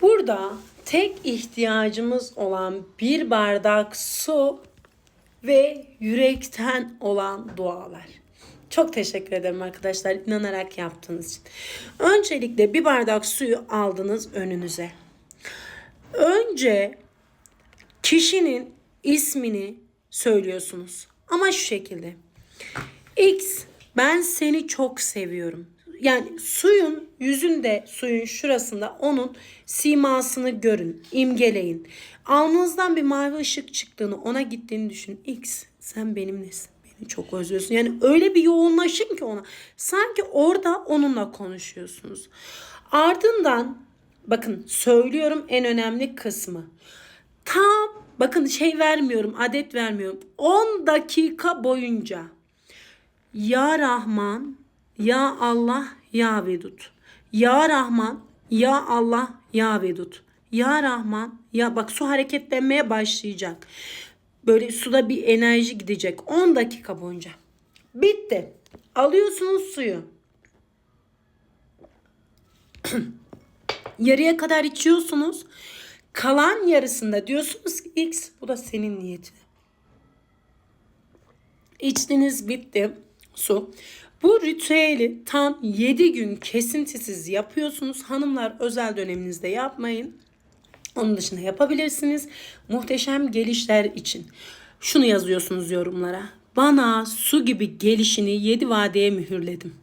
Burada tek ihtiyacımız olan bir bardak su ve yürekten olan dualar. Çok teşekkür ederim arkadaşlar inanarak yaptığınız için. Öncelikle bir bardak suyu aldınız önünüze. Önce kişinin ismini söylüyorsunuz. Ama şu şekilde. X ben seni çok seviyorum. Yani suyun yüzünde suyun şurasında onun simasını görün, imgeleyin. Alnınızdan bir mavi ışık çıktığını ona gittiğini düşün. X sen benimlesin. Beni çok özlüyorsun. Yani öyle bir yoğunlaşın ki ona. Sanki orada onunla konuşuyorsunuz. Ardından bakın söylüyorum en önemli kısmı. Tam bakın şey vermiyorum adet vermiyorum. 10 dakika boyunca ya Rahman, Ya Allah, Ya Vedut. Ya Rahman, Ya Allah, Ya Vedut. Ya Rahman, ya bak su hareketlenmeye başlayacak. Böyle suda bir enerji gidecek 10 dakika boyunca. Bitti. Alıyorsunuz suyu. Yarıya kadar içiyorsunuz. Kalan yarısında diyorsunuz ki X bu da senin niyetin. İçtiniz bitti su. Bu ritüeli tam 7 gün kesintisiz yapıyorsunuz. Hanımlar özel döneminizde yapmayın. Onun dışında yapabilirsiniz. Muhteşem gelişler için. Şunu yazıyorsunuz yorumlara. Bana su gibi gelişini 7 vadeye mühürledim.